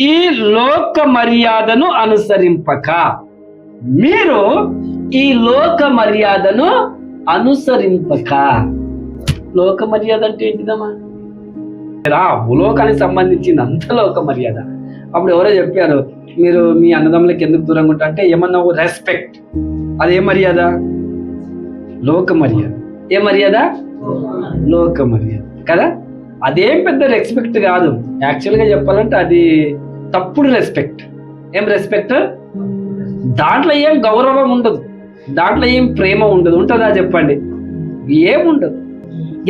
ఈ లోక మర్యాదను అనుసరింపక. మీరు ఈ లోక మర్యాదను అనుసరింపక. లోక మర్యాద అంటే ఏంటిదమ్మా? రా భూలోకానికి సంబంధించిన అంత లోక మర్యాద అప్పుడు ఎవరో చెప్పారు మీరు మీ అన్నదమ్ములకి ఎందుకు దూరంగా ఉంటా అంటే ఏమన్నా రెస్పెక్ట్. అదే మర్యాద? లోక మర్యాద ఏ మర్యాద? లోక మర్యాద కదా? అదేం పెద్ద రెస్పెక్ట్ కాదు. యాక్చువల్గా చెప్పాలంటే అది తప్పుడు రెస్పెక్ట్ ఏం రెస్పెక్ట్ దాంట్లో ఏం గౌరవం ఉండదు. దాంట్లో ఏం ప్రేమ ఉండదు. ఉంటుందా చెప్పండి? ఏముండదు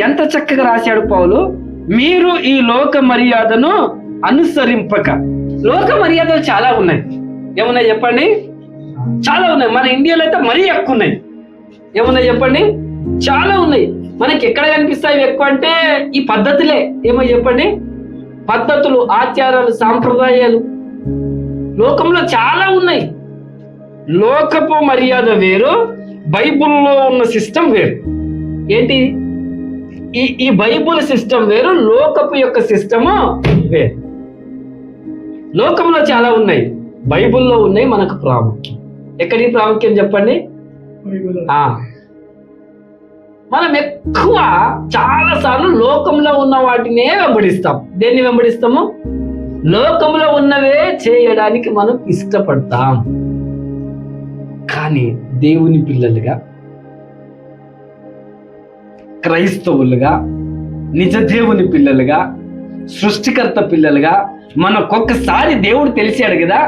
ఎంత చక్కగా రాశాడు పౌలు? మీరు ఈ లోక మర్యాదను అనుసరింపక. లోక మర్యాదలు చాలా ఉన్నాయి. ఏమున్నాయి చెప్పండి? చాలా ఉన్నాయి. మన ఇండియాలో అయితే మరీ ఎక్కువ ఉన్నాయి. ఏమున్నాయి చెప్పండి? చాలా ఉన్నాయి. మనకి ఎక్కడ కనిపిస్తాయి? ఎక్కువ అంటే ఈ పద్ధతులే. ఏమో చెప్పండి? పద్ధతులు ఆచారాలు సాంప్రదాయాలు లోకంలో చాలా ఉన్నాయి. లోకపు మర్యాద వేరు బైబిల్లో ఉన్న సిస్టమ్ వేరు. ఏంటి? ఈ ఈ బైబుల్ సిస్టమ్ వేరు లోకపు యొక్క సిస్టము వేరు. లోకంలో చాలా ఉన్నాయి. బైబిల్లో ఉన్నాయి మనకు ప్రాముఖ్యం. ఎక్కడి ప్రాముఖ్యం చెప్పండి? మనం ఎక్కువ చాలా సార్లు లోకంలో ఉన్న వాటినే వెంబడిస్తాం. దేన్ని వెంబడిస్తాము? లోకంలో ఉన్నవే చేయడానికి మనం ఇష్టపడతాం. కానీ దేవుని పిల్లలుగా క్రైస్తవులుగా నిజ దేవుని పిల్లలుగా సృష్టికర్త పిల్లలుగా మనకొక్కసారి దేవుడు తెలిసాడు కదా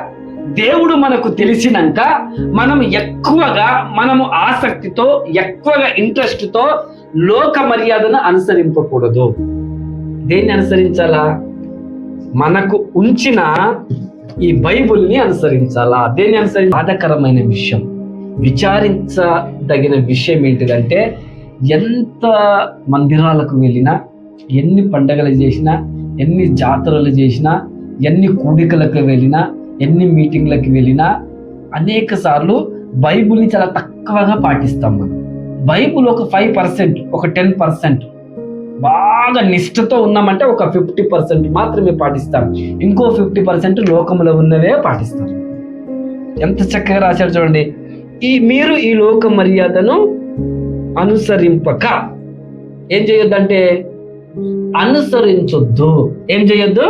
దేవుడు మనకు తెలిసినాక మనం ఎక్కువగా మనము ఆసక్తితో ఎక్కువగా ఇంట్రెస్ట్తో లోక మర్యాదను అనుసరింపకూడదు. దేన్ని అనుసరించాలా? మనకు ఉంచిన ఈ బైబుల్ని అనుసరించాలా? దేన్ని అనుసరి? బాధకరమైన విషయం. విచారించదగిన విషయం ఏంటిదంటే ఎంత మందిరాలకు వెళ్ళినా ఎన్ని పండగలు చేసినా ఎన్ని జాతరలు చేసినా ఎన్ని కూడికలకు వెళ్ళినా ఎన్ని మీటింగ్లకి వెళ్ళినా అనేక సార్లు బైబుల్ని చాలా తక్కువగా పాటిస్తాం మనం. బైబుల్ ఒక ఫైవ్ పర్సెంట్ ఒక టెన్ పర్సెంట్. బాగా నిష్ఠతో ఉన్నామంటే ఒక ఫిఫ్టీ పర్సెంట్ మాత్రమే పాటిస్తాం. ఇంకో ఫిఫ్టీ పర్సెంట్ లోకంలో ఉన్నవే పాటిస్తాం. ఎంత చక్కగా రాశారు చూడండి. ఈ మీరు ఈ లోక మర్యాదను అనుసరింపక. ఏం చేయొద్దంటే అనుసరించొద్దు. ఏం చేయొద్దు?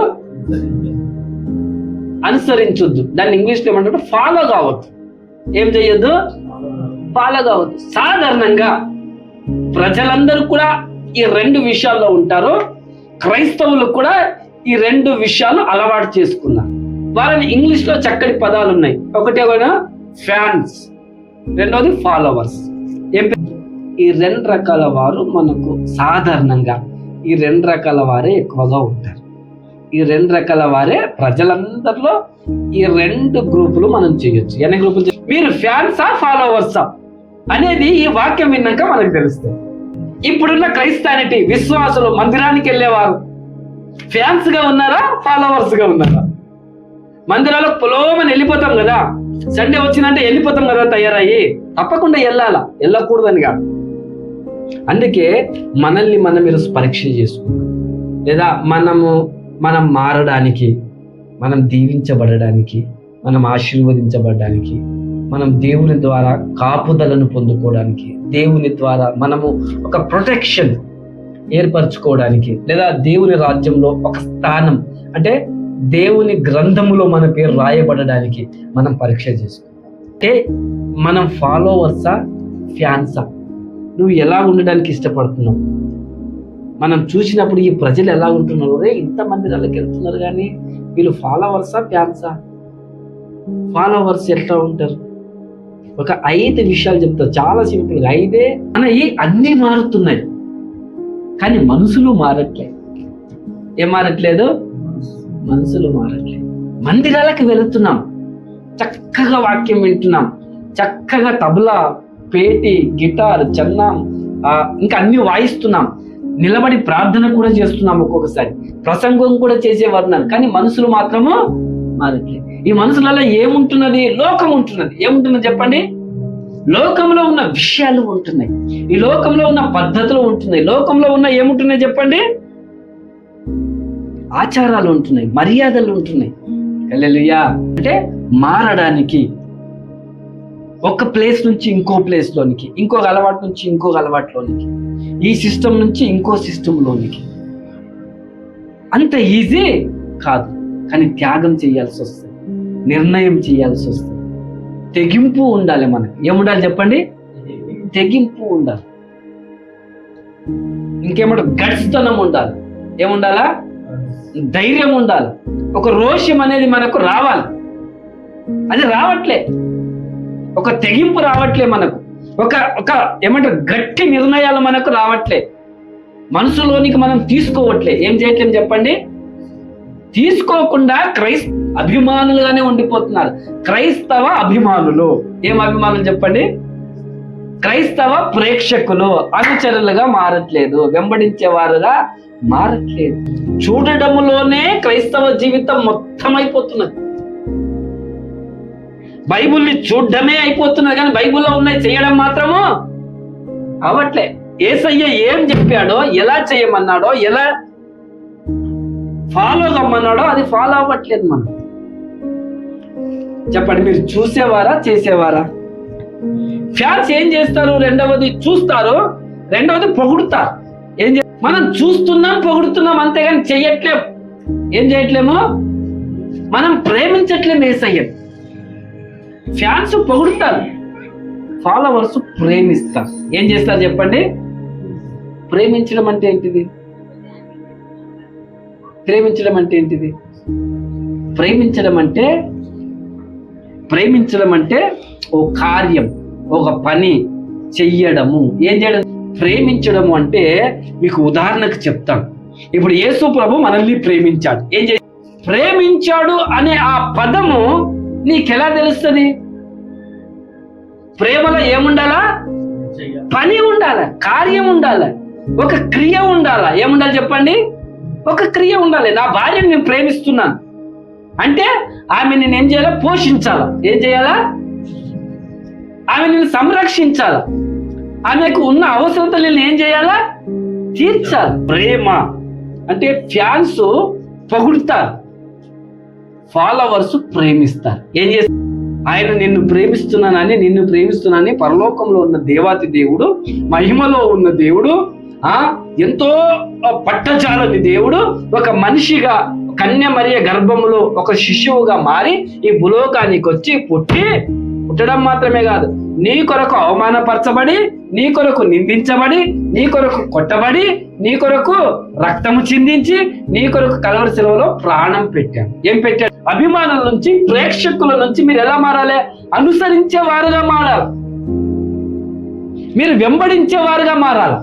అనుసరించొద్దు. దాన్ని ఇంగ్లీష్లో ఏమంటారు? ఫాలో కావద్దు. ఏం చేయొద్దు? ఫాలో కావద్దు. సాధారణంగా ప్రజలందరూ కూడా ఈ రెండు విషయాల్లో ఉంటారు. క్రైస్తవులు కూడా ఈ రెండు విషయాలు అలవాటు చేసుకున్నారు. వారిని ఇంగ్లీష్లో చక్కటి పదాలు ఉన్నాయి. ఒకటి ఫ్యాన్స్. రెండోది ఫాలోవర్స్. ఏం ఈ రెండు రకాల వారు మనకు సాధారణంగా ఈ రెండు రకాల వారే ఎక్కువగా ఉంటారు. ఈ రెండు రకాల వారే ప్రజలందరిలో ఈ రెండు గ్రూపులు మనం చేయొచ్చు. ఎన్ని గ్రూపులు మీరు ఫ్యాన్సా ఫాలోవర్సా అనేది ఈ వాక్యం విన్నాక మనకు తెలుస్తుంది. ఇప్పుడున్న క్రైస్తానిటీ విశ్వాసులు మందిరానికి వెళ్ళేవారు. ఫ్యాన్స్గా ఉన్నారా ఫాలోవర్స్గా ఉన్నారా? మందిరాలకు పొలోమని వెళ్ళిపోతాం కదా. సండే వచ్చిందంటే వెళ్ళిపోతాం కదా తయారయ్యి. తప్పకుండా వెళ్ళాలా? వెళ్ళకూడదని కాదు. అందుకే మనల్ని మనం మీరు పరీక్ష చేసుకుంటాం. లేదా మనము మనం మారడానికి మనం దీవించబడడానికి మనం ఆశీర్వదించబడడానికి మనం దేవుని ద్వారా కాపుదలను పొందుకోవడానికి దేవుని ద్వారా మనము ఒక ప్రొటెక్షన్ ఏర్పరచుకోవడానికి లేదా దేవుని రాజ్యంలో ఒక స్థానం అంటే దేవుని గ్రంథములో మన పేరు రాయబడడానికి మనం పరీక్ష చేసుకుంటాం. అంటే మనం ఫాలోవర్సా ఫ్యాన్సా నువ్వు ఎలా ఉండడానికి ఇష్టపడుతున్నావు? మనం చూసినప్పుడు ఈ ప్రజలు ఎలా ఉంటున్నారు రే ఇంతమంది వాళ్ళకి వెళ్తున్నారు కానీ వీళ్ళు ఫాలోవర్సా ఫ్యాన్సా? ఫాలోవర్స్ ఎట్లా ఉంటారు? ఒక ఐదు విషయాలు చెప్తారు చాలా సింపుల్గా ఐదే మన అన్నీ మారుతున్నాయి కానీ మనసులు మారట్లేదు ఏం మారట్లేదు? మనసులు మారట్లేదు మందిరాలకు వెళుతున్నాం చక్కగా వాక్యం వింటున్నాం చక్కగా తబలా పేటి గిటార్ చన్నాం ఇంకా అన్ని వాయిస్తున్నాం. నిలబడి ప్రార్థన కూడా చేస్తున్నాం ఒక్కొక్కసారి. ప్రసంగం కూడా చేసేవారున్నాను కానీ మనసులు మాత్రము మారట్లేదు ఈ మనసులలో ఏముంటున్నది? లోకం ఉంటున్నది. ఏముంటున్నది చెప్పండి? లోకంలో ఉన్న విషయాలు ఉంటున్నాయి. ఈ లోకంలో ఉన్న పద్ధతులు ఉంటున్నాయి. లోకంలో ఉన్న ఏముంటున్నాయి చెప్పండి? ఆచారాలు ఉంటున్నాయి. మర్యాదలు ఉంటున్నాయి. అంటే మారడానికి ఒక ప్లేస్ నుంచి ఇంకో ప్లేస్లోనికి ఇంకొక అలవాటు నుంచి ఇంకొక అలవాటులోనికి ఈ సిస్టమ్ నుంచి ఇంకో సిస్టంలోనికి అంత ఈజీ కాదు కానీ త్యాగం చేయాల్సి వస్తుంది నిర్ణయం చేయాల్సి వస్తుంది. తెగింపు ఉండాలి మనకి. ఏముండాలి చెప్పండి? తెగింపు ఉండాలి. ఇంకేమంటే గడ్స్తనం ఉండాలి. ఏముండాలా? ధైర్యం ఉండాలి. ఒక రోషం అనేది మనకు రావాలి. అది రావట్లే. ఒక తెగింపు రావట్లే మనకు. ఒక ఒక ఏమంటారు గట్టి నిర్ణయాలు మనకు రావట్లే. మనసులోనికి మనం తీసుకోవట్లే. ఏం చేయట్లేం చెప్పండి? తీసుకోకుండా క్రైస్ అభిమానులుగానే ఉండిపోతున్నారు. క్రైస్తవ అభిమానులు. ఏం అభిమానులు చెప్పండి? క్రైస్తవ ప్రేక్షకులు. అనుచరులుగా మారట్లేదు. వెంబడించేవారుగా మారట్లేదు. చూడడంలోనే క్రైస్తవ జీవితం మొత్తం అయిపోతున్నది బైబుల్ని చూడడమే అయిపోతున్నది కానీ బైబుల్లో ఉన్నాయి చేయడం మాత్రము అవట్లే ఏసయ్య ఏం చెప్పాడో ఎలా చేయమన్నాడో ఎలా ఫాలో కమ్మన్నాడో అది ఫాలో అవ్వట్లేదు మనం. చెప్పండి మీరు చూసేవారా చేసేవారా? ఫ్యాన్స్ ఏం చేస్తారు? రెండవది చూస్తారు రెండవది పొగుడుతారు. ఏం చే మనం చూస్తున్నాం పొగుడుతున్నాం అంతేగాని చెయ్యట్లేము ఏం చేయట్లేము? మనం ప్రేమించట్లేం ఏసయ్యం. ఫ్యాన్స్ పొగుడుతారు. ఫాలోవర్స్ ప్రేమిస్తారు. ఏం చేస్తారు చెప్పండి? ప్రేమించడం అంటే ఏంటిది? ప్రేమించడం అంటే ఏంటిది? ప్రేమించడం అంటే ప్రేమించడం అంటే ఓ కార్యం ఒక పని చెయ్యడము. ఏం చేయడం? ప్రేమించడము అంటే మీకు ఉదాహరణకు చెప్తాను. ఇప్పుడు యేసు ప్రభు మనల్ని ప్రేమించాడు. ఏం చే ప్రేమించాడు అనే ఆ పదము నీకెలా తెలుస్తుంది? ప్రేమలో ఏముండాలా? పని ఉండాల? కార్యం ఉండాల? ఒక క్రియ ఉండాల? ఏముండాలి చెప్పండి? ఒక క్రియ ఉండాలి. నా భార్యను నేను ప్రేమిస్తున్నాను అంటే ఆమె నేను ఏం చేయాలా? పోషించాలా. ఏం చేయాలా? ఆమె నేను సంరక్షించాలా. ఆమెకు ఉన్న అవసరతలు నేను ఏం చేయాలా? తీర్చాలి. ప్రేమ. అంటే ఫ్యాన్స్ పొగుడుతారు. ఫాలోవర్స్ ప్రేమిస్తారు. ఏం చేస్తారు ఆయన నిన్ను ప్రేమిస్తున్నానని నిన్ను ప్రేమిస్తున్నానని పరలోకంలో ఉన్న దేవాతి దేవుడు మహిమలో ఉన్న దేవుడు ఆ ఎంతో పట్టజాలని దేవుడు ఒక మనిషిగా కన్య మరియ గర్భములో ఒక శిశువుగా మారి ఈ భూలోకానికి వచ్చి పుట్టి పుట్టడం మాత్రమే కాదు నీ కొరకు అవమానపరచబడి నీ కొరకు నిందించబడి నీ కొరకు కొట్టబడి నీ కొరకు రక్తము చిందించి నీ కొరకు కలవరి సెలవులో ప్రాణం పెట్టాను ఏం పెట్టాడు? అభిమానుల నుంచి ప్రేక్షకుల నుంచి మీరు ఎలా మారాలి? అనుసరించే వారుగా మారాలి. మీరు వెంబడించే వారుగా మారాలి.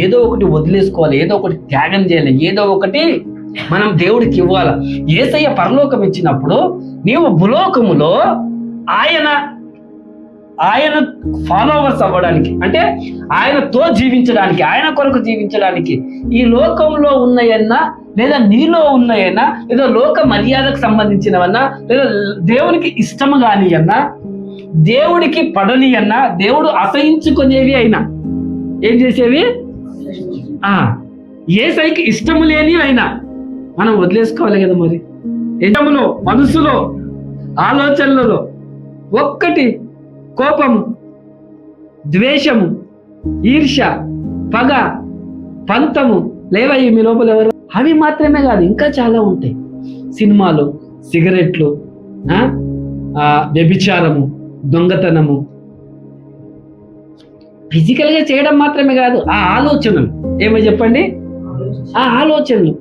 ఏదో ఒకటి వదిలేసుకోవాలి ఏదో ఒకటి త్యాగం చేయాలి ఏదో ఒకటి మనం దేవుడికి ఇవ్వాలి. ఏసయ్య పరలోకం ఇచ్చినప్పుడు నీవు భూలోకములో ఆయన ఆయన ఫాలోవర్స్ అవ్వడానికి అంటే ఆయనతో జీవించడానికి ఆయన కొరకు జీవించడానికి ఈ లోకంలో ఉన్నాయన్నా లేదా నీలో ఉన్నాయన్నా లేదా లోక మర్యాదకు సంబంధించినవన్నా లేదా దేవునికి ఇష్టము కాని అన్నా దేవుడికి పడని అన్నా దేవుడు అసహించుకునేవి అయినా ఏం చేసేవి? ఆ ఏ సైకి ఇష్టము లేని అయినా మనం వదిలేసుకోవాలి కదా మరి. ఇష్టములో మనసులో ఆలోచనలలో ఒక్కటి కోపము ద్వేషము ఈర్ష పగ పంతము లేవయ్యి మీ లోపల ఎవరు? అవి మాత్రమే కాదు ఇంకా చాలా ఉంటాయి. సినిమాలు సిగరెట్లు ఆ, వ్యభిచారము దొంగతనము. ఫిజికల్గా చేయడం మాత్రమే కాదు ఆ ఆలోచనలు. ఏమో చెప్పండి? ఆ ఆలోచనలు.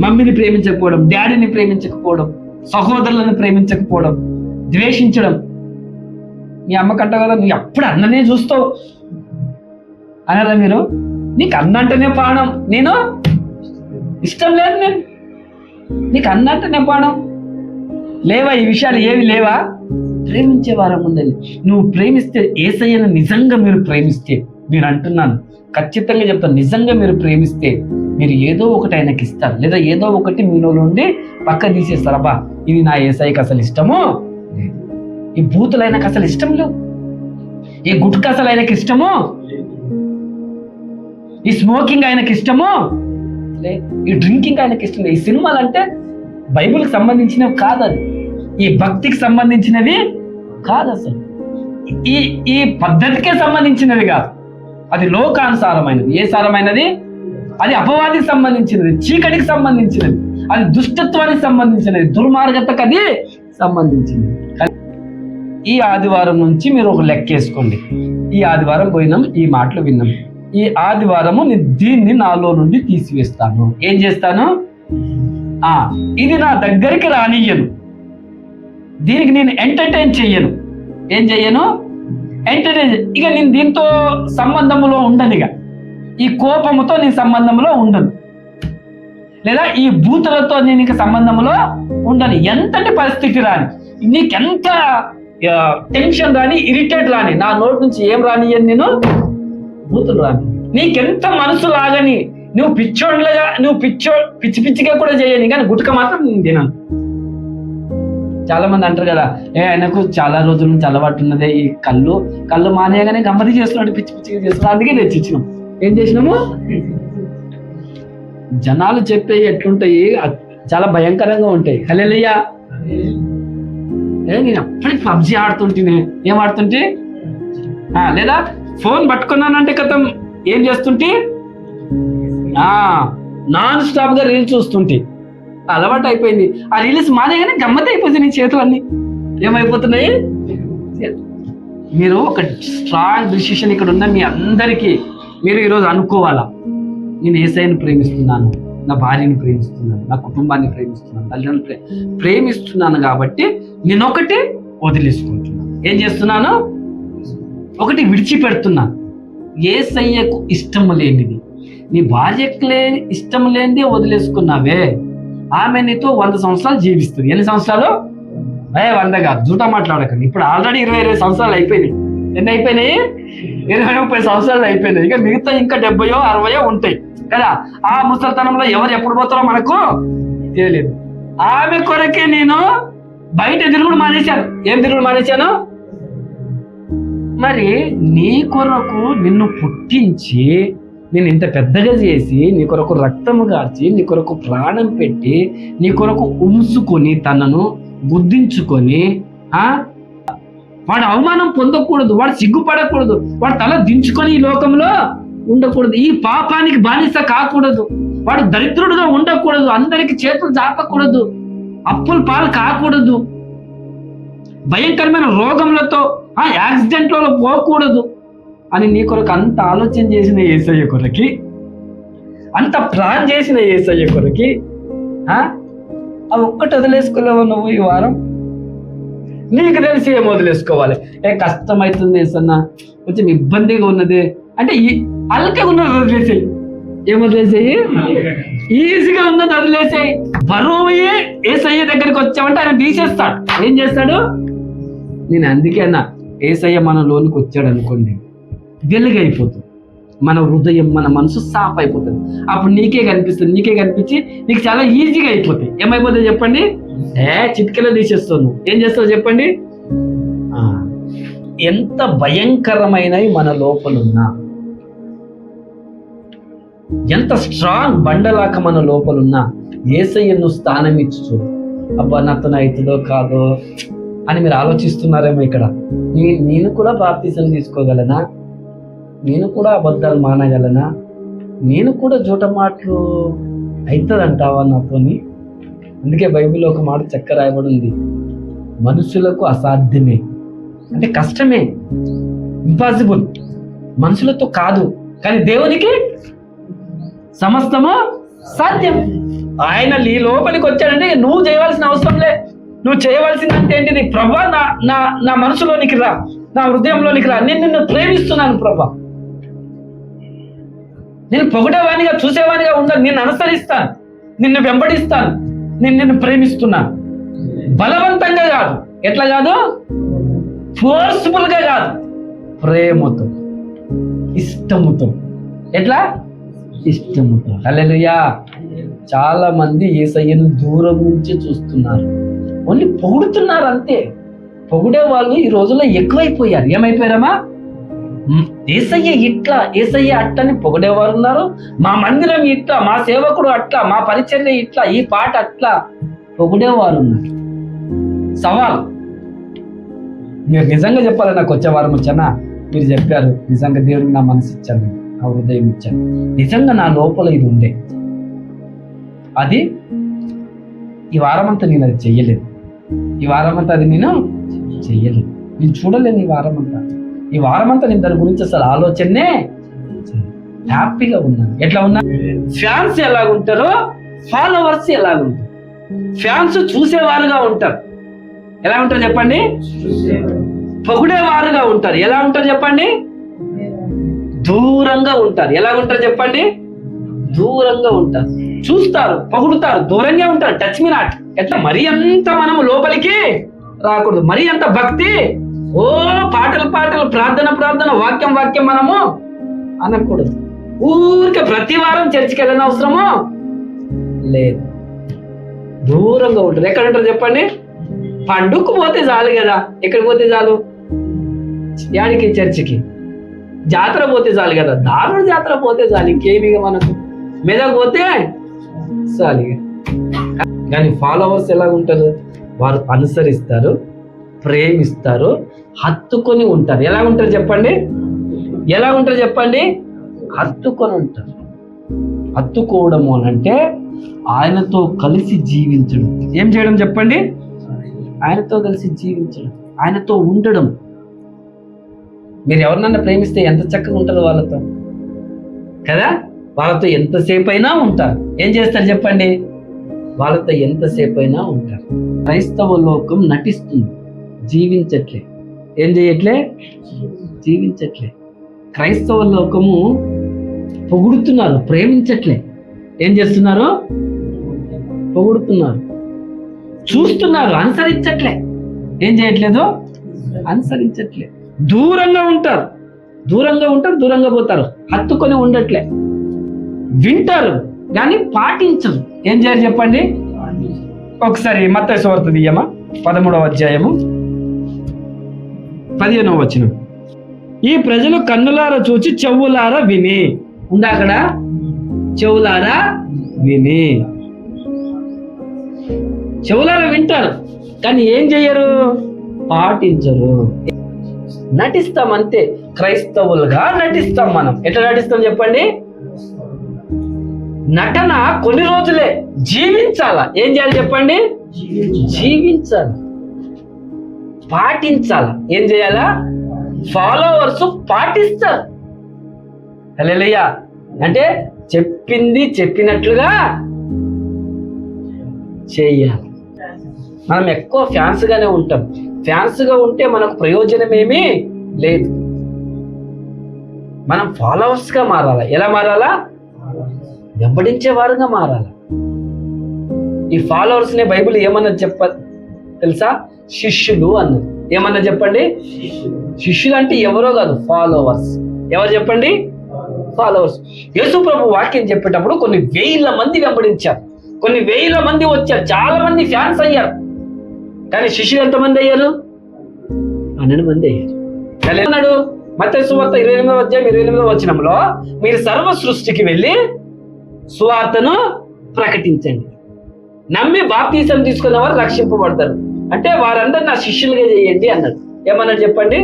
మమ్మీని ప్రేమించకపోవడం డాడీని ప్రేమించకపోవడం సహోదరులను ప్రేమించకపోవడం ద్వేషించడం మీ అమ్మకంట కదా నువ్వు ఎప్పుడు అన్ననే చూస్తావు. అనరా మీరు? నీకు అన్న అంటేనే ప్రాణం. నేను? ఇష్టం లేదు నేను. నీకు అన్న అంటేనే ప్రాణం. లేవా? ఈ విషయాలు ఏవి లేవా? ప్రేమించే వారం ఉండాలి నువ్వు ప్రేమిస్తే ఏసయ్యను నిజంగా మీరు ప్రేమిస్తే నేను అంటున్నాను. ఖచ్చితంగా చెప్తాను నిజంగా మీరు ప్రేమిస్తే మీరు ఏదో ఒకటి ఆయనకి ఇస్తారు. లేదా ఏదో ఒకటి మీలో నుండి పక్క తీసేస్తారు. అబ్బా ఇది నా ఏసఐకి అసలు ఇష్టమో? ఈ బూతులు ఆయనకు అసలు ఇష్టం లేవు. ఈ గుట్క అసలు ఆయనకి ఇష్టము? ఈ స్మోకింగ్ ఆయనకి ఇష్టము? లే ఈ డ్రింకింగ్ ఆయనకి ఇష్టం లేదు. ఈ సినిమాలు అంటే బైబుల్కి సంబంధించినవి కాదు అది ఈ భక్తికి సంబంధించినవి కాదు అసలు. ఈ ఈ పద్ధతికే సంబంధించినవి కాదు. అది లోకానుసారమైనది. ఏ సారమైనది? అది అపవాదికి సంబంధించినది చీకటికి సంబంధించినది అది దుష్టత్వానికి సంబంధించినది దుర్మార్గతకు అది సంబంధించినది. కానీ ఈ ఆదివారం నుంచి మీరు ఒక లెక్క వేసుకోండి. ఈ ఆదివారం పోయినాం ఈ మాటలు విన్నాం. ఈ ఆదివారము నేను దీన్ని నాలో నుండి తీసివేస్తాను. ఏం చేస్తాను? ఆ ఇది నా దగ్గరికి రానియను దీనికి నేను ఎంటర్టైన్ చెయ్యను. ఏం చెయ్యను? ఎంటర్టైన్ ఇక నేను దీంతో సంబంధంలో ఉండను ఇక. ఈ కోపముతో నేను సంబంధంలో ఉండను. లేదా ఈ భూతులతో నేను ఇక సంబంధంలో ఉండను. ఎంతటి పరిస్థితి రాని నీకెంత టెన్షన్ రాని ఇరిటేట్ రాని నా నోటి నుంచి ఏం రానియని నేను? బూతులు రాని. నీకెంత మనసు లాగని నువ్వు పిచ్చోళ్ళగా నువ్వు పిచ్చో పిచ్చి పిచ్చిగా కూడా చేయని కానీ గుట్క మాత్రం నేను తినను. చాలా మంది అంటారు కదా ఏ ఆయనకు చాలా రోజుల నుంచి అలవాటు ఉన్నదే ఈ కళ్ళు. కళ్ళు మానేయగానే గమ్మతి చేస్తున్నాడు పిచ్చి పిచ్చిగా చేస్తున్నాడు. అందుకే తెచ్చి ఇచ్చినాం ఏం చేసినాము? జనాలు చెప్పే ఎట్లుంటాయి చాలా భయంకరంగా ఉంటాయి. హలేలుయ్యా నేను అప్పటికి పబ్జి ఆడుతుంటేనే? ఏం ఆడుతుంటే? లేదా ఫోన్ పట్టుకున్నానంటే కథం ఏం చేస్తుంటే? నాన్ స్టాప్గా రీల్స్ చూస్తుంటే. అలవాటు అయిపోయింది. ఆ రీల్స్ మానేగానే గమ్మత్ అయిపోతుంది నీ చేతులన్నీ ఏమైపోతున్నాయి? మీరు ఒక స్ట్రాంగ్ డిసిషన్ ఇక్కడ ఉన్న మీ అందరికీ మీరు ఈరోజు అనుకోవాలా? నేను ఏసైని ప్రేమిస్తున్నాను. నా భార్యని ప్రేమిస్తున్నాను నా కుటుంబాన్ని ప్రేమిస్తున్నాను తల్లిదండ్రులు ప్రే- ప్రేమిస్తున్నాను కాబట్టి నేను ఒకటి వదిలేసుకుంటున్నాను. ఏం చేస్తున్నాను? ఒకటి విడిచిపెడుతున్నాను. ఏ సయ్యకు ఇష్టం లేనిది. నీ భార్యకు లేని ఇష్టం లేనిదే వదిలేసుకున్నావే. ఆమె నీతో వంద సంవత్సరాలు జీవిస్తుంది. ఎన్ని సంవత్సరాలు? ఏ వంద కాదు. జూటా మాట్లాడకండి. ఇప్పుడు ఆల్రెడీ ఇరవై ఇరవై సంవత్సరాలు అయిపోయినాయి. ఎన్ని అయిపోయినాయి? ఇరవై ముప్పై సంవత్సరాలు అయిపోయినాయి. ఇక మిగతా ఇంకా డెబ్బయో అరవయో ఉంటాయి. కదా? ఆ ముసలితనంలో ఎవరు ఎప్పుడు పోతారో మనకు తెలియలేదు. ఆమె కొరకే నేను బయట తిరుగుడు మానేశాను. ఏం తిరుగుడు మానేశాను? మరి నీ కొరకు నిన్ను పుట్టించి నేను ఇంత పెద్దగా చేసి నీ కొరకు రక్తము గార్చి నీ కొరకు ప్రాణం పెట్టి నీ కొరకు ఉంచుకొని తనను గుద్దించుకొని ఆ? వాడు అవమానం పొందకూడదు వాడు సిగ్గుపడకూడదు వాడు తల దించుకొని ఈ లోకంలో ఉండకూడదు. ఈ పాపానికి బానిస కాకూడదు. వాడు దరిద్రుడుగా ఉండకూడదు. అందరికి చేతులు చాపకూడదు అప్పుల పాలు కాకూడదు. భయంకరమైన రోగములతో ఆ యాక్సిడెంట్లలో పోకూడదు అని నీ కొరకు అంత ఆలోచన చేసిన ఏసయ్య కొరకి అంత ప్లాన్ చేసిన ఏసయ్య కొరకి ఆ అవి ఒక్కటి వదిలేసుకోలేవు నువ్వు ఈ వారం? నీకు తెలిసి ఏం వదిలేసుకోవాలి? ఏ కష్టమవుతుంది ఏసన్నా? కొంచెం ఇబ్బందిగా ఉన్నది. అంటే ఈ అల్కగా ఉన్నది వదిలేసాయి. ఏం వదిలేసేయి? ఈజీగా ఉన్నది వదిలేసాయి. బరువు ఏసయ్య దగ్గరికి వచ్చామంటే ఆయన తీసేస్తాడు ఏం చేస్తాడు? నేను అందుకే అన్న ఏసయ్య మన లోనికి వచ్చాడు అనుకోండి వెలుగైపోతుంది. మన హృదయం మన మనసు సాఫ్ అయిపోతుంది. అప్పుడు నీకే కనిపిస్తుంది నీకే కనిపించి నీకు చాలా ఈజీగా అయిపోతుంది ఏమైపోతుంది చెప్పండి? ఏ చిట్కలో తీసేస్తావు ఏం చేస్తావు చెప్పండి? ఎంత భయంకరమైనవి మన లోపలున్నా. ఎంత స్ట్రాంగ్ బండలాక మన లోపలున్నా ఏసయ్యను స్థానం ఇచ్చు అబ్బా నాతో అవుతుందో కాదో అని మీరు ఆలోచిస్తున్నారేమో ఇక్కడ. నేను కూడా బాప్తీసం తీసుకోగలనా? నేను కూడా అబద్ధాలు మానగలనా? నేను కూడా జూట మాటలు అవుతుందంటావా నాతోని? అందుకే బైబిల్లో ఒక మాట చక్క రాయబడి ఉంది మనుషులకు అసాధ్యమే. అంటే కష్టమే. ఇంపాసిబుల్ మనుషులతో కాదు. కానీ దేవునికి సమస్తము సాధ్యం ఆయన నీ లోపలికి వచ్చాడంటే నువ్వు చేయవలసిన అవసరం లే. నువ్వు చేయవలసిందంటే ఏంటిది? ప్రభా నా నా నా మనసులోనికి రా. నా హృదయంలోనికి రా. నేను నిన్ను ప్రేమిస్తున్నాను ప్రభా. నేను పొగడేవానిగా చూసేవానిగా ఉండను నిన్ను అనుసరిస్తాను. నిన్ను వెంబడిస్తాను. నేను నిన్ను ప్రేమిస్తున్నాను. బలవంతంగా కాదు. ఎట్లా కాదు? ఫోర్స్ఫుల్గా కాదు. ప్రేమతో ఇష్టముతో. ఎట్లా? ఇష్టముతో అలెలుయా చాలా మంది ఏసయ్యను దూరం నుంచి చూస్తున్నారు. ఓన్లీ పొగుడుతున్నారు అంతే. పొగిడే వాళ్ళు ఈ రోజుల్లో ఎక్కువైపోయారు. ఏమైపోయారమ్మా? ఏసయ్య ఇట్లా ఏసయ్య అట్టని పొగిడేవారు ఉన్నారు. మా మందిరం ఇట్లా మా సేవకుడు అట్లా మా పరిచర్య ఇట్లా ఈ పాట అట్లా పొగిడేవారు ఉన్నారు. సవాల్. మీరు నిజంగా చెప్పాలి నాకు వచ్చే వారం వచ్చానా? మీరు చెప్పారు నిజంగా దేవుడికి నా మనసు ఇచ్చాను. నా హృదయం ఇచ్చాను. నిజంగా నా లోపల ఇది ఉండే. అది ఈ వారం అంతా నేను అది చెయ్యలేదు. ఈ వారం అంతా అది నేను చెయ్యలేదు. నేను చూడలేను ఈ వారం అంతా ఈ వారం అంతా నేను దాని గురించి అసలు ఆలోచనే హ్యాపీగా ఉన్నాను. ఎట్లా ఉన్నా? ఫ్యాన్స్ ఎలాగుంటారో ఫాలోవర్స్ ఎలాగుంటారు? ఫ్యాన్స్ చూసేవారుగా ఉంటారు. ఎలా ఉంటారు చెప్పండి? పొగిడేవారుగా ఉంటారు. ఎలా ఉంటారు చెప్పండి? దూరంగా ఉంటారు. ఎలా ఉంటారు చెప్పండి? దూరంగా ఉంటారు. చూస్తారు పొగుడుతారు దూరంగా ఉంటారు. టచ్ మీ నాట్ ఎట్లా? మరీ అంత మనము లోపలికి రాకూడదు. మరీ అంత భక్తి. ఓ పాటలు పాటలు ప్రార్థన ప్రార్థన వాక్యం వాక్యం మనము అనకూడదు. ఊరికే ప్రతి వారం చర్చికి వెళ్ళిన అవసరము లేదు. దూరంగా ఉంటారు. ఎక్కడ ఉంటారు చెప్పండి? పండుకు పోతే చాలు కదా. ఎక్కడికి పోతే చాలు? యాడికి? చర్చికి. జాతర పోతే చాలు కదా దారుణ జాతర పోతే చాలు ఇంకేమి ఇక మనకు? మెదక్ పోతే చాలు కానీ ఫాలోవర్స్ ఎలా ఉంటారు వారు అనుసరిస్తారు ప్రేమిస్తారు హత్తుకొని ఉంటారు. ఎలా ఉంటారు చెప్పండి? ఎలా ఉంటారు చెప్పండి? హత్తుకొని ఉంటారు. హత్తుకోవడము అని అంటే ఆయనతో కలిసి జీవించడం. ఏం చేయడం చెప్పండి? ఆయనతో కలిసి జీవించడం. ఆయనతో ఉండడం. మీరు ఎవరినన్నా ప్రేమిస్తే ఎంత చక్కగా ఉంటారు వాళ్ళతో? కదా? వాళ్ళతో ఎంతసేపు అయినా ఉంటారు. ఏం చేస్తారు చెప్పండి? వాళ్ళతో ఎంతసేపు అయినా ఉంటారు. క్రైస్తవ లోకం నటిస్తుంది. జీవించట్లే. ఏం చేయట్లే? జీవించట్లే. క్రైస్తవ లోకము పొగుడుతున్నారు ప్రేమించట్లే. ఏం చేస్తున్నారు? పొగుడుతున్నారు. చూస్తున్నారు అనుసరించట్లే. ఏం చేయట్లేదు? అనుసరించట్లేదు దూరంగా ఉంటారు. దూరంగా ఉంటారు దూరంగా పోతారు. హత్తుకొని ఉండట్లే. వింటారు కానీ పాటించరు. ఏం చేయాలి చెప్పండి? ఒకసారి మత సువార్త తీయమా పదమూడవ అధ్యాయము. పదిహేనవ వచ్చిన ఈ ప్రజలు కన్నులారా చూచి చెవులారా విని. ఉందా అక్కడ? చెవులారా విని. చెవులారా వింటారు కానీ ఏం చెయ్యరు? పాటించరు. నటిస్తాం అంతే క్రైస్తవులుగా నటిస్తాం మనం. ఎట్లా నటిస్తాం చెప్పండి? నటన కొన్ని రోజులే జీవించాలా. ఏం చేయాలి చెప్పండి? జీవించాలి. పాటించాల. ఏం చేయాలా? ఫాలోవర్స్ పాటిస్తారు. హల్లెలూయా. అంటే చెప్పింది చెప్పినట్లుగా చేయాలి. మనం ఎక్కువ ఫ్యాన్స్ గానే ఉంటాం. ఫ్యాన్స్గా ఉంటే మనకు ప్రయోజనమేమీ లేదు. మనం ఫాలోవర్స్గా మారాలా? ఎలా మారాలా? వెంబడించేవారుగా మారాలి? ఈ ఫాలోవర్స్నే బైబిల్ ఏమన్నా చెప్ప తెలుసా? శిష్యులు అన్నది. ఏమన్నా చెప్పండి? శిష్యులు అంటే ఎవరో కాదు ఫాలోవర్స్. ఎవరు చెప్పండి? ఫాలోవర్స్. యేసు ప్రభు వాక్యం చెప్పేటప్పుడు కొన్ని వేల మంది వెంబడించారు. కొన్ని వేల మంది వచ్చారు. చాలా మంది ఫ్యాన్స్ అయ్యారు. కానీ శిష్యులు ఎంతమంది అయ్యారు? పన్నెండు మంది అయ్యారు. అన్నాడు మత సువార్త ఇరవై ఎనిమిదో అధ్యాయం ఇరవై ఎనిమిదో వచనంలో మీరు సర్వ సృష్టికి వెళ్ళి సువార్తను ప్రకటించండి. నమ్మి బాప్తీసం తీసుకున్న వారు రక్షింపబడతారు. అంటే వారందరు నా శిష్యులుగా చేయండి అన్నాడు. ఏమన్నాడు చెప్పండి?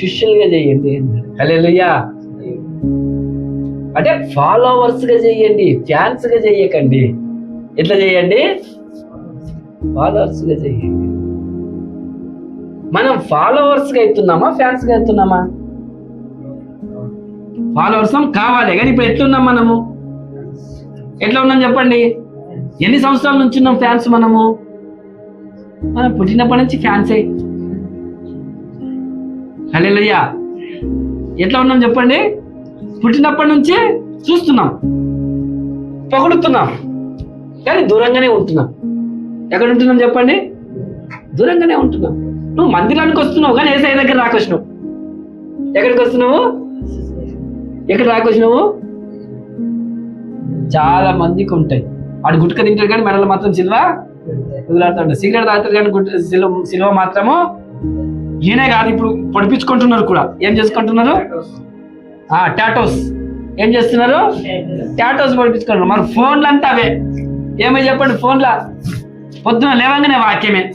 శిష్యులుగా చేయండి అన్నాడు. హల్లెలూయా. అంటే ఫాలోవర్స్గా చేయండి ఫ్యాన్స్గా చేయకండి. ఎట్లా చేయండి? ఫాలోవర్స్గా చేయండి మనం ఫాలోవర్స్గా అవుతున్నామా ఫ్యాన్స్గా అవుతున్నామా ఫాలోవర్స్ కావాలి కానీ ఇప్పుడు ఎట్లున్నాం మనము? ఎట్లా ఉన్నాం చెప్పండి? ఎన్ని సంవత్సరాల నుంచి ఉన్నాం ఫ్యాన్స్ మనము? మనం పుట్టినప్పటి నుంచి ఫ్యాన్సే హల్లెలూయా ఎట్లా ఉన్నాం చెప్పండి? పుట్టినప్పటి నుంచి చూస్తున్నాం. పొగుడుతున్నాం. కానీ దూరంగానే ఉంటున్నాం. ఎక్కడ ఉంటున్నాం చెప్పండి? దూరంగానే ఉంటున్నాం. నువ్వు మందిరానికి వస్తున్నావు కానీ ఏసఐ దగ్గర రాకొచ్చినావు. ఎక్కడికి వస్తున్నావు? ఎక్కడ రాకొచ్చినావు? చాలా మందికి ఉంటాయి. వాడు గుట్క తింటారు కానీ మెడలు మాత్రం సిల్వ వదిలాడుతుంటారు సిగరెట్ తాగుతారు కానీ గుట్ట సిల్వ సిల్వ మాత్రము ఈయనే కాదు ఇప్పుడు పొడిపించుకుంటున్నారు కూడా. ఏం చేసుకుంటున్నారు? టాటోస్. ఏం చేస్తున్నారు? టాటోస్. పొడిపించుకుంటున్నారు. మరి ఫోన్లు అంతా అవే. ఏమై చెప్పండి ఫోన్లా? పొద్దున లేవంగానే వాక్యమే.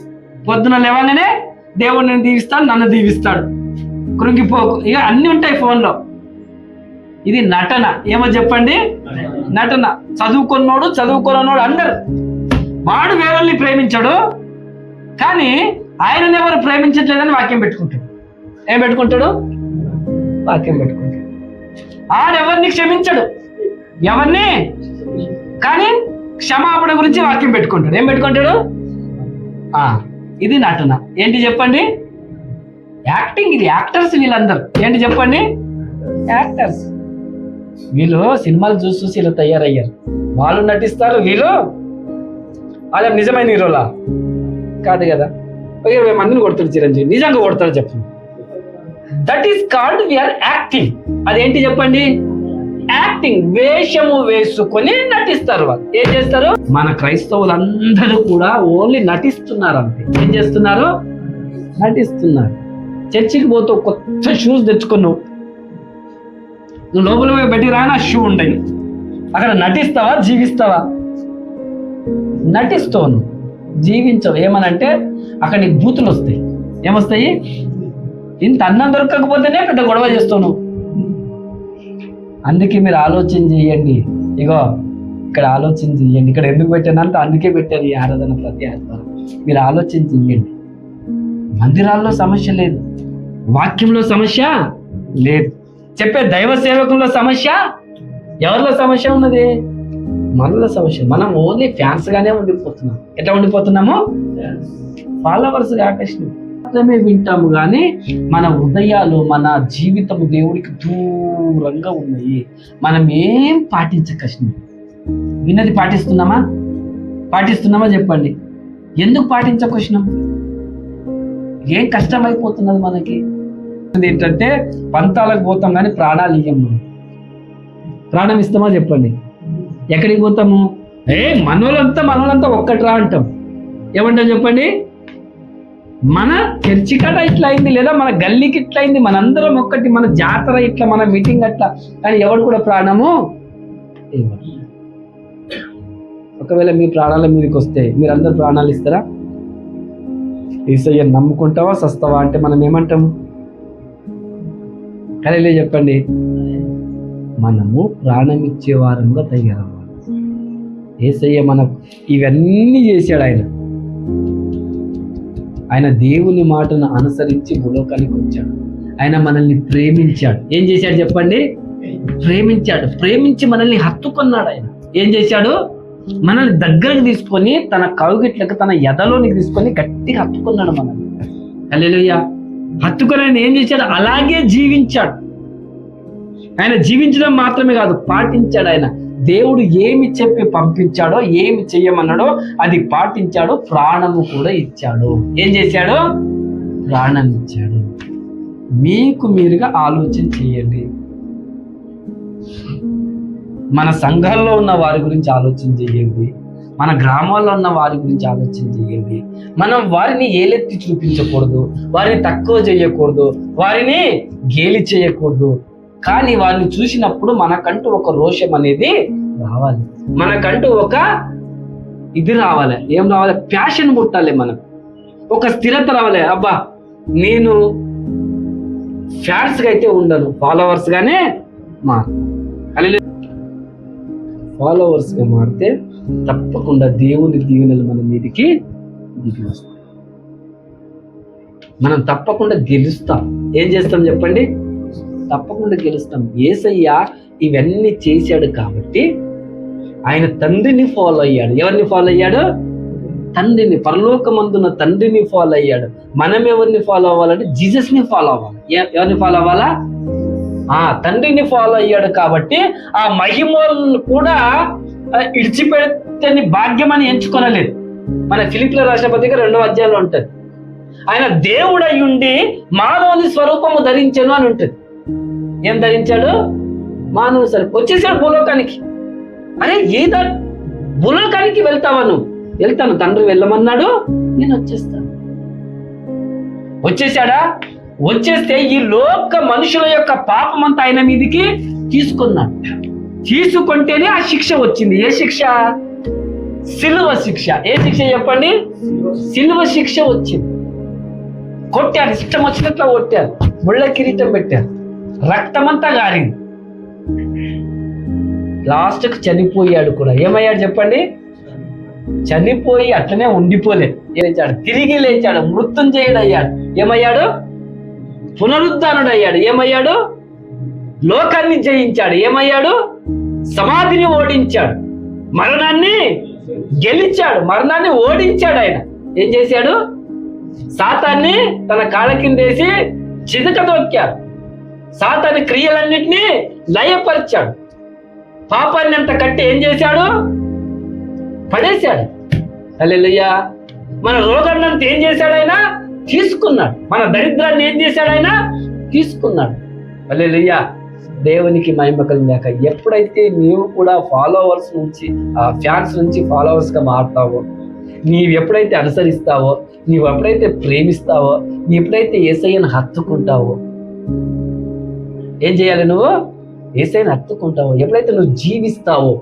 పొద్దున లేవంగానే దేవుడు నేను దీవిస్తాడు నన్ను దీవిస్తాడు. కృంగిపోకు ఇక అన్ని ఉంటాయి ఫోన్లో. ఇది నటన. ఏమో చెప్పండి? నటన. చదువుకున్నోడు చదువుకున్నోడు అందరు. వాడు వేరల్ని ప్రేమించాడు కానీ ఆయనని ఎవరు ప్రేమించట్లేదని వాక్యం పెట్టుకుంటాడు. ఏం పెట్టుకుంటాడు? వాక్యం పెట్టుకుంటాడు. ఆడెవరిని క్షమించడు? ఎవరిని? కానీ క్షమాపణ గురించి వాక్యం పెట్టుకుంటాడు. ఏం పెట్టుకుంటాడు? ఇది నటన. ఏంటి చెప్పండి? యాక్టింగ్ ఇది యాక్టర్స్ వీళ్ళందరూ. ఏంటి చెప్పండి? యాక్టర్స్. వీళ్ళు సినిమాలు చూసి చూసి ఇలా తయారయ్యారు. వాళ్ళు నటిస్తారు వీళ్ళు వాళ్ళ నిజమైన హీరోలా? కాదు కదా. ఒక ఇరవై మందిని కొడతాడు చిరంజీవి. నిజంగా కొడతాడు చెప్పండి that is called VR acting అదేంటి చెప్పండి? యాక్టింగ్ వేషము వేసుకొని నటిస్తారు వాళ్ళు. ఏం చేస్తారు? మన క్రైస్తవులందరూ కూడా ఓన్లీ నటిస్తున్నారు అంతే ఏం చేస్తున్నారు? నటిస్తున్నారు. చర్చికి పోతూ కొత్త షూస్ తెచ్చుకున్నావు. నువ్వు లోపల పెట్టి బయటికి రానా? షూ ఉండయి అక్కడ నటిస్తావా? జీవిస్తావా? నటిస్తావు జీవించవు. ఏమనంటే అక్కడ నీకు బూతులు వస్తాయి. ఏమొస్తాయి? ఇంత అన్నం దొరకకపోతేనే పెద్ద గొడవ చేస్తావు నువ్వు. అందుకే మీరు ఆలోచన చేయండి. ఇగో ఇక్కడ ఆలోచన చేయండి. ఇక్కడ ఎందుకు పెట్టానంటే అందుకే పెట్టాను ఈ ఆరాధన ప్రతి ఆదివారం. మీరు ఆలోచన చెయ్యండి మందిరాల్లో సమస్య లేదు. వాక్యంలో సమస్య లేదు. చెప్పే దైవ సేవకుల్లో సమస్య? ఎవరిలో సమస్య ఉన్నది? మనలో సమస్య. మనం ఓన్లీ ఫ్యాన్స్ గానే ఉండిపోతున్నాం. ఎట్లా ఉండిపోతున్నాము? ఫాలోవర్స్ ఆకర్షణ మాత్రమే వింటాము కానీ మన హృదయాలు మన జీవితము దేవుడికి దూరంగా ఉన్నాయి. మనం ఏం పాటించకృష్ణ? విన్నది పాటిస్తున్నామా? పాటిస్తున్నామా చెప్పండి. ఎందుకు పాటించకృష్ణం? ఏం కష్టమైపోతున్నది మనకి? ఏంటంటే పంతాలకు పోతాం కానీ ప్రాణాలు ఇయ్యము ప్రాణం ఇస్తామా చెప్పండి? ఎక్కడికి పోతాము? ఏ మనోళ్ళంతా మనోళ్ళంతా ఒక్కట్రా అంటాం. ఏమంటాం చెప్పండి? మన చర్చి కట ఇట్లా అయింది లేదా మన గల్లీకి ఇట్లా అయింది మనందరం ఒక్కటి మన జాతర ఇట్లా మన మీటింగ్ అట్లా కానీ ఎవడు కూడా ప్రాణము ఒకవేళ మీ ప్రాణాల మీదకి వస్తే మీరందరూ ప్రాణాలు ఇస్తారా? ఈసయ్య నమ్ముకుంటావా సస్తావా? అంటే మనం ఏమంటాం? కానీ చెప్పండి. మనము ప్రాణం ఇచ్చే వారంలో తయారవ్వాలి. ఏసయ్య మనకు ఇవన్నీ చేశాడు ఆయన. ఆయన దేవుని మాటను అనుసరించి భూలోకానికి వచ్చాడు. ఆయన మనల్ని ప్రేమించాడు. ఏం చేశాడు చెప్పండి? ప్రేమించాడు. ప్రేమించి మనల్ని హత్తుకున్నాడు ఆయన. ఏం చేశాడు? మనల్ని దగ్గరకు తీసుకొని తన కవుగిట్లకు తన ఎదలోనికి తీసుకొని గట్టిగా హత్తుకున్నాడు మనల్ని. అల్లెలుయ్య హత్తుకొని ఆయన ఏం చేశాడు? అలాగే జీవించాడు. ఆయన జీవించడం మాత్రమే కాదు పాటించాడు ఆయన. దేవుడు ఏమి చెప్పి పంపించాడో ఏమి చెయ్యమన్నాడో అది పాటించాడు ప్రాణము కూడా ఇచ్చాడు. ఏం చేశాడు? ప్రాణం ఇచ్చాడు. మీకు మీరుగా ఆలోచన చేయండి. మన సంఘాల్లో ఉన్న వారి గురించి ఆలోచన చేయండి. మన గ్రామాల్లో ఉన్న వారి గురించి ఆలోచన చేయండి. మనం వారిని ఏలెత్తి చూపించకూడదు వారిని తక్కువ చేయకూడదు వారిని గేలి చేయకూడదు. కానీ వారిని చూసినప్పుడు మనకంటూ ఒక రోషం అనేది రావాలి. మనకంటూ ఒక ఇది రావాలి. ఏం రావాలి? ప్యాషన్ పుట్టాలి మనం. ఒక స్థిరత రావాలి. అబ్బా నేను ఫ్యాన్స్గా అయితే ఉండను. ఫాలోవర్స్ గానే మారు ఫాలోవర్స్గా మారితే తప్పకుండా దేవుని దీవెనలు మన మీదకి దిగి వస్తాయి. మనం తప్పకుండా గెలుస్తాం. ఏం చేస్తాం చెప్పండి? తప్పకుండా గెలుస్తాం. ఏసయ్య ఇవన్నీ చేశాడు కాబట్టి ఆయన తండ్రిని ఫాలో అయ్యాడు. ఎవరిని ఫాలో అయ్యాడు? తండ్రిని పరలోకమందున్న తండ్రిని ఫాలో అయ్యాడు. మనం ఎవరిని ఫాలో అవ్వాలంటే జీసస్ని ఫాలో అవ్వాలి ఎవరిని ఫాలో అవ్వాలా? ఆ తండ్రిని ఫాలో అయ్యాడు కాబట్టి ఆ మహిమలను కూడా ఇడిచిపెట్టని భాగ్యం అని ఎంచుకొనలేదు. మన ఫిలిప్ల రాసిన పత్రిక రెండవ అధ్యాయంలో ఉంటుంది. ఆయన దేవుడై ఉండి మానవుని స్వరూపము ధరించను అని ఉంటుంది. ఏం ధరించాడు? మానవ స్వరూపం వచ్చేసాడు భూలోకానికి. అరే ఏదా భూలోకానికి వెళ్తావా నువ్వు? వెళ్తాను. తండ్రి వెళ్ళమన్నాడు నేను వచ్చేస్తాను. వచ్చేసాడా? వచ్చేస్తే ఈ లోక మనుషుల యొక్క పాపం అంతా ఆయన మీదికి తీసుకున్నాడు. తీసుకుంటేనే ఆ శిక్ష వచ్చింది. ఏ శిక్ష? సిలువ శిక్ష. ఏ శిక్ష చెప్పండి? సిలువ శిక్ష వచ్చింది. కొట్టారు. ఇష్టం వచ్చినట్లు కొట్టారు. ముళ్ళ కిరీటం పెట్టారు. రక్తమంతా గారింది. లాస్ట్కి చనిపోయాడు కూడా. ఏమయ్యాడు చెప్పండి? చనిపోయి అట్లనే ఉండిపోలేదు లేచాడు. తిరిగి లేచాడు. మృత్యుంజయుడు అయ్యాడు. ఏమయ్యాడు? పునరుద్ధానుడు అయ్యాడు ఏమయ్యాడు? లోకాన్ని జయించాడు. ఏమయ్యాడు? సమాధిని ఓడించాడు. మరణాన్ని గెలిచాడు. మరణాన్ని ఓడించాడు ఆయన. ఏం చేశాడు? సాతాన్ని తన కాళ్ళ కిందేసి చితక దొక్కాడు సాతాని క్రియలన్నింటినీ లయపరిచాడు. పాపాన్ని అంత కట్టి ఏం చేశాడు? పడేశాడు. అల్లెలుయ్యా మన రోగాన్ని అంత ఏం చేశాడు ఆయన తీసుకున్నాడు. మన దరిద్రాన్ని ఏం చేశాడు ఆయన తీసుకున్నాడు. అల్లెలుయ్యా దేవునికి మహిమకలు లేక ఎప్పుడైతే నీవు కూడా ఫాలోవర్స్ నుంచి ఆ ఫ్యాన్స్ నుంచి ఫాలోవర్స్గా మారుతావో నీవు ఎప్పుడైతే అనుసరిస్తావో నీవు ఎప్పుడైతే ప్రేమిస్తావో నీ ఎప్పుడైతే ఏసయ్యను హత్తుకుంటావో ఏం చేయాలి నువ్వు? ఏసైనా హత్తుకుంటావో. ఎప్పుడైతే నువ్వు జీవిస్తావో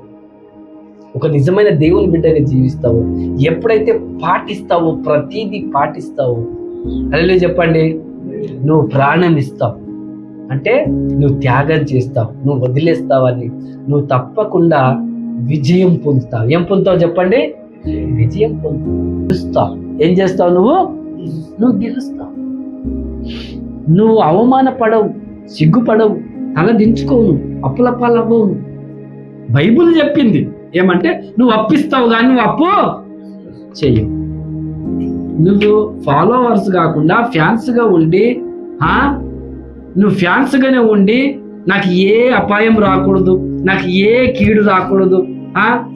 ఒక నిజమైన దేవుని బిడ్డగా జీవిస్తావో ఎప్పుడైతే పాటిస్తావో ప్రతిదీ పాటిస్తావో అలా చెప్పండి. నువ్వు ప్రాణం ఇస్తావు. అంటే నువ్వు త్యాగం చేస్తావు. నువ్వు వదిలేస్తావని నువ్వు తప్పకుండా విజయం పొందుతావు. ఏం పొందుతావు చెప్పండి? విజయం పొందుతావు. ఏం చేస్తావు నువ్వు? నువ్వు గెలుస్తావు. నువ్వు అవమానపడవు. సిగ్గుపడవు తలదించుకోను అప్పుల పాలవ్వవు బైబుల్ చెప్పింది ఏమంటే నువ్వు అప్పిస్తావు కానీ నువ్వు అప్పు చెయ్యవు. నువ్వు ఫాలోవర్స్ కాకుండా ఫ్యాన్స్గా ఉండి నువ్వు ఫ్యాన్స్గానే ఉండి నాకు ఏ అపాయం రాకూడదు నాకు ఏ కీడు రాకూడదు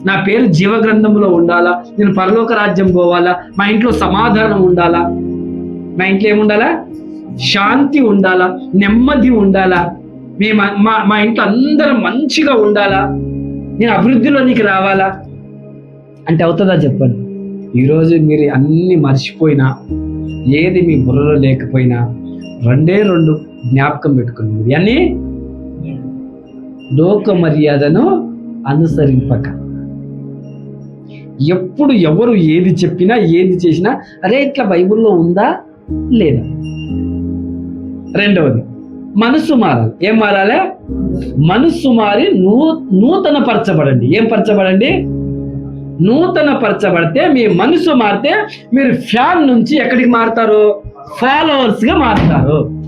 నా పేరు జీవగ్రంథంలో ఉండాలా? నేను పరలోక రాజ్యం పోవాలా? మా ఇంట్లో సమాధానం ఉండాలా? మా ఇంట్లో ఏముండాలా? శాంతి ఉండాలా? నెమ్మది ఉండాలా? మేము మా- మా ఇంట్లో అందరం మంచిగా ఉండాలా? నేను అభివృద్ధిలోనికి రావాలా? అంటే అవుతుందా చెప్పండి? ఈరోజు మీరు అన్ని మర్చిపోయినా ఏది మీ బుర్రలో లేకపోయినా రెండే రెండు జ్ఞాపకం పెట్టుకుని అని లోక మర్యాదను అనుసరింపక. ఎప్పుడు ఎవరు ఏది చెప్పినా ఏది చేసినా అరే ఇట్లా బైబిల్లో ఉందా? లేదా? రెండవది మనసు మారాలి. ఏం మారాలి? మనస్సు మారి నూ నూతన పరచబడండి ఏం పరచబడండి? నూతన పరచబడితే మీ మనసు మారితే మీరు ఫ్యాన్ నుంచి ఎక్కడికి మారుతారు? ఫాలోవర్స్గా మారుతారు.